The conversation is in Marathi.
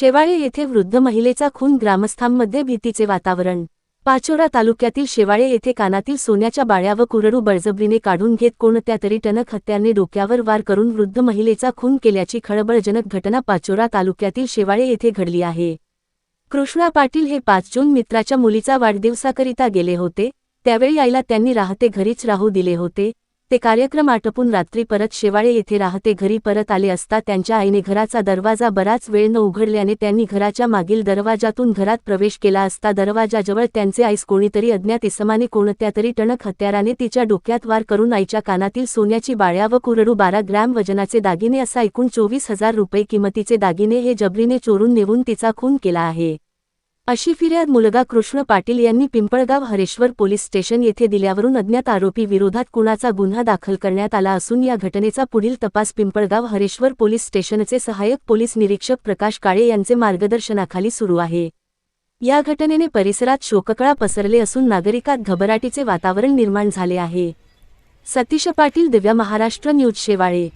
शेवाळे येथे वृद्ध महिलेचा खून ग्रामस्थांमध्ये भीतीचे वातावरण. पाचोरा तालुक्यातील शेवाळे येथे कानातील सोन्याच्या बाळ्या व कुरडू बळजबरीने काढून घेत कोणत्या तरी टणक हत्याने डोक्यावर वार करून वृद्ध महिलेचा खून केल्याची खळबळजनक घटना पाचोरा तालुक्यातील शेवाळे येथे घडली आहे. कृष्णा पाटील हे पाच जून मित्राच्या मुलीचा वाढदिवसाकरिता गेले होते. त्यावेळी आईला त्यांनी राहते घरीच राहू दिले होते. ते कार्यक्रम आटपून रात्री परत शेवाळे येथे राहते. घरी परत आले असता त्यांच्या आईने घराचा दरवाजा बराच वेळ न उघडल्याने त्यांनी घराच्या मागील दरवाजातून घरात प्रवेश केला असता दरवाजाजवळ त्यांचे आईस कोणीतरी अज्ञात इसमाने कोणत्या तरी टणक हत्याराने तिच्या डोक्यात वार करून आईच्या कानातील सोन्याची बाळ्या व कुरडू बारा ग्रॅम वजनाचे दागिने असा एकूण चोवीस हजार रुपये किमतीचे दागिने हे जबरीने चोरून नेऊन तिचा खून केला आहे. अशी फिर्याद मुलगा कृष्ण पाटील यांनी पिंपळगाव हरेश्वर पोलीस स्टेशन येथे दिल्यावरून अज्ञात आरोपी विरोधात कुणाचा गुन्हा दाखल करण्यात आला असून या घटनेचा पुढील तपास पिंपळगाव हरेश्वर पोलीस स्टेशनचे सहाय्यक पोलीस निरीक्षक प्रकाश काळे यांचे मार्गदर्शनाखाली सुरू आहे. या घटनेने परिसरात शोककळा पसरले असून नागरिकात घबराटीचे वातावरण निर्माण झाले आहे. सतीश पाटील दिव्या महाराष्ट्र न्यूज शेवाळे.